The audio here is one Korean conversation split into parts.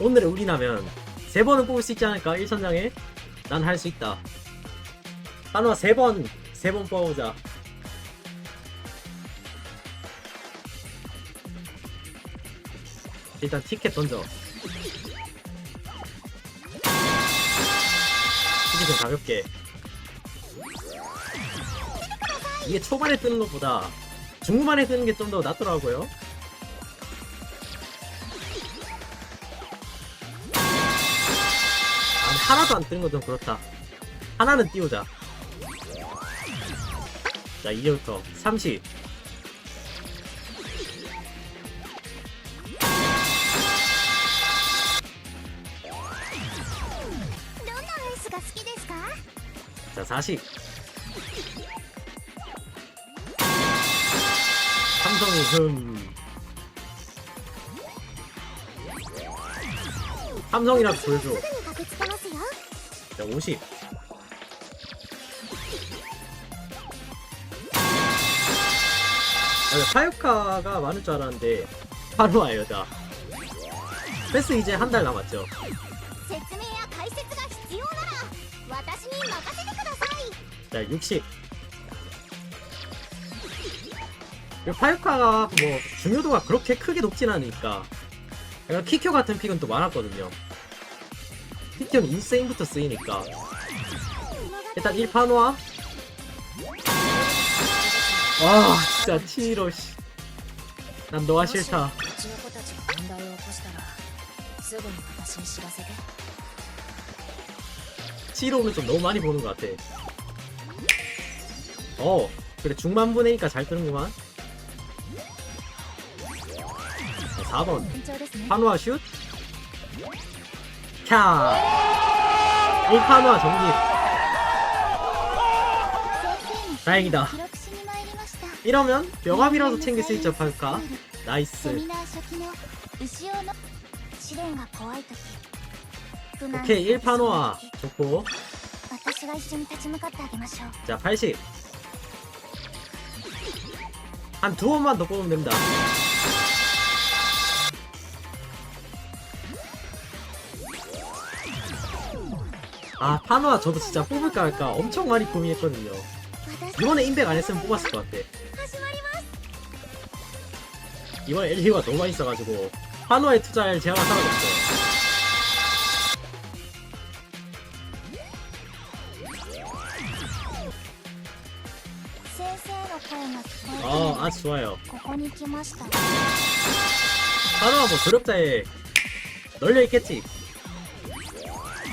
오늘의 우리라면 세 번은 뽑을 수 있지 않을까? 1천장에? 난 할 수 있다. 한화 세 번, 세 번 뽑아보자. 일단 티켓 던져. 티켓은 가볍게. 이게 초반에 뜨는 것보다 중후반에 뜨는 게 좀 더 낫더라고요. 하나도 안 뜨는 건 좀 그렇다. 하나는 띄우자. 자, 이제부터 30. 자, 40. 삼성의 흥. 삼성이랑 보여줘. 자, 50. 파이 훗 카가 많을 줄 알았는데 바로 와요, 자. 패스 이제 한 달 남았죠 자 60. 파유카가 뭐 중요도가 그렇게 크게 높진 않으니까 키쿄 같은 픽은 또 많았거든요 피티온 인세인부터 쓰이니까. 일단 1판화. 와 진짜 티로 씨난 너와 싫다. 티로는 좀 너무 많이 보는 것 같아. 어 그래 중만 보내니까 잘 뜨는구만. 4번. 한화 음, 슛. 캬 오판화 정립 다행이다. 이러면 명함이라도 챙길 수 있지 않을까? 나이스. 오케이 1판화 좋고. 자 80. 한 두 번만 더 뽑으면 됩니다. 아 파노아 저도 진짜 뽑을까 말까 엄청 많이 고민했거든요. 이번에 인백 안 했으면 뽑았을 것 같아. 이번에 엘리가 너무 많이 써가지고 파노아에 투자할 제한가 사라졌어. 어, 아 좋아요. 파노아 뭐 졸업자에 널려있겠지?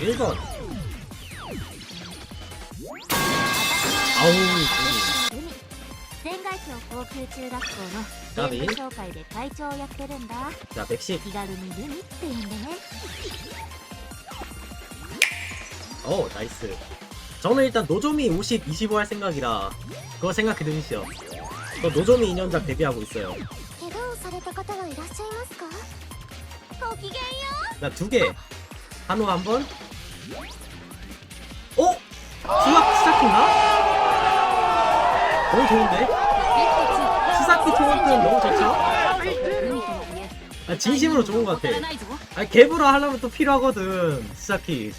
1번. 아우, 海仙台峡高級中学校ガビの生徒紹介で会長をやってるんだ 자, 110. 気軽にルミって呼んでね 어, 나이스. 저는 일단 노조미 50, 25 할 생각이라 그거 생각해 두시죠. 저 노조미 2년작 데뷔하고 있어요. 怪我をされた方はいらっしゃいますかごきげんよ 나 두 개. 한우 한 번. 너무 좋은데? 수사키 토마토는 너무 좋죠? 아, 진심으로 좋은 것 같아. 아, 개브라 하려면 또 필요하거든, 수사키.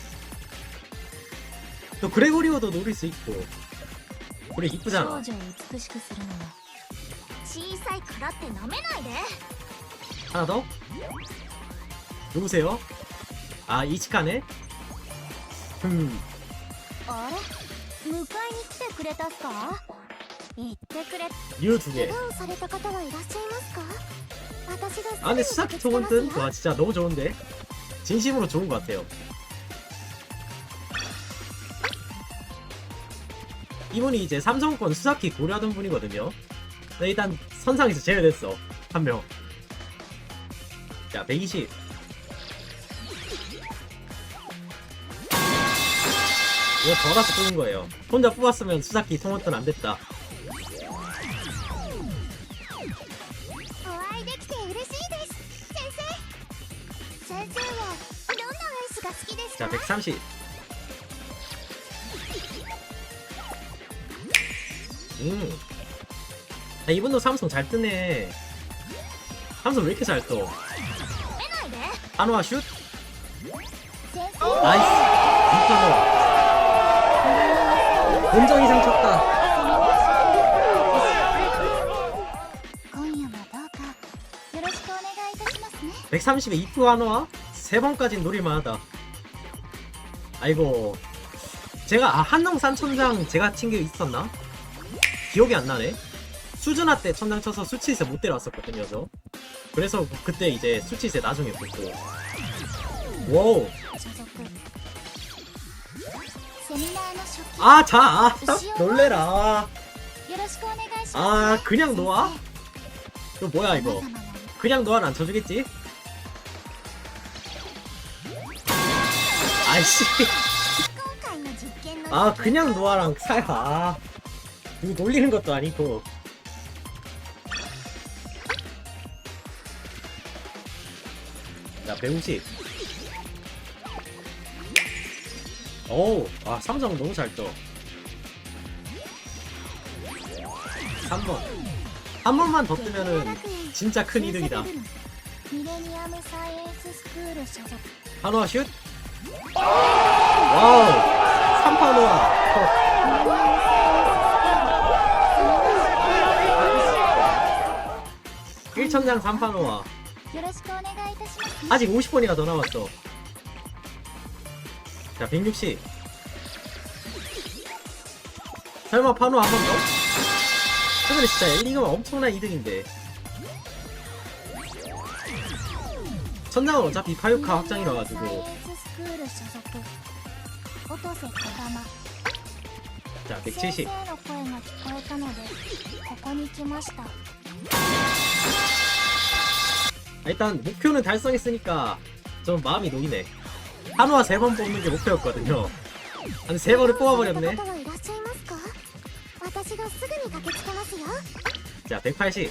또 그레고리오도 노릴 수 있고. 그래, 이쁘잖아. 少女を美しくするのも小さいからって舐めないで 하나 더? 누구세요? 아, 이치카네? 음, あれ迎えに来てくれたっすか 이유 두 개. 아 근데 수사키 저번 뜬와 진짜 너무 좋은데 진심으로 좋은 것 같아요. 이분이 이제 삼성권 수사키 고려하던 분이거든요. 일단 선상에서 제외됐어 한 명. 자 120. 이거 더 저가서 뽑는 거예요. 혼자 뽑았으면 수사키 통원뜬 안 됐다. 자, 130. 음. 아, 야, 이번도 삼성 잘 뜨네. 삼성 왜 이렇게 잘 떠? 한화 슛? 나이스! 2타고. 본전 이상 쳤다. 백삼십에 이프 한화? 세번까지 노릴만하다. 아이고. 제가 아, 한농 산천장 제가 친 게 있었나? 기억이 안 나네. 수준화 때 천장 쳐서 수치세 못 데려왔었거든요 저. 그래서 그때 이제 수치세 나중에 붙고. 와우. 아자 아, 아 놀래라. 아 그냥 놓아? 이거 뭐야 이거? 그냥 놓아는 안 쳐주겠지? 아씨. 아 그냥 노아랑 사야. 아, 누구 놀리는 것도 아니고. 야 150. 오우 아 삼성 너무 잘 떠. 3번. 한 번만 더 뜨면은 진짜 큰 이득이다. 하노아 슛? 와우 3파 노아 1천장 3파 노아 아직 50번이나 더 남았죠 자 160. 설마 파노 한 번 더? 최근에 진짜 엘리가 엄청난 이득인데 천장은 어차피 파유카 확장이라가지고 クール所属音瀬小玉 자 先生 170. の声が聞こえたのでここに来ました 일단 목표는 달성했으니까 좀 마음이 놓이네. 한화 3번 뽑는 게 목표였거든요. 한 3번을 方 뽑아버렸네. はいらっしゃいますか私がすぐに駆けつけますよ 자 180.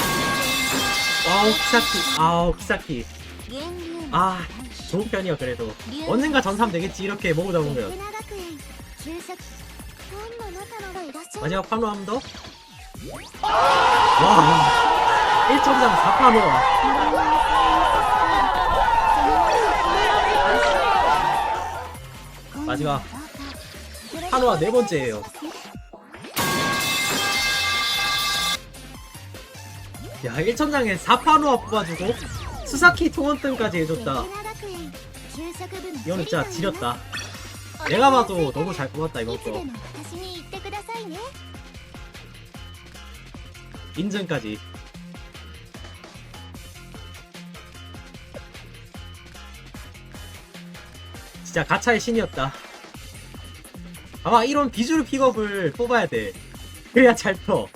아홉사키 아홉사키 아, 아 좋은 편이야 그래도. 언젠가 전삼 되겠지 이렇게 먹으다 보면 마지막 판로 한 더? 와 1점당 4판로 마지막 한화 네 번째예요. 야 1천장에 4파로 아파가지고 수사키 통원뜸까지 해줬다. 이거는 진짜 지렸다. 내가 봐도 너무 잘 뽑았다 이것도. 인증까지. 진짜 가차의 신이었다. 아마 이런 비주류 픽업을 뽑아야 돼. 그래야 잘떠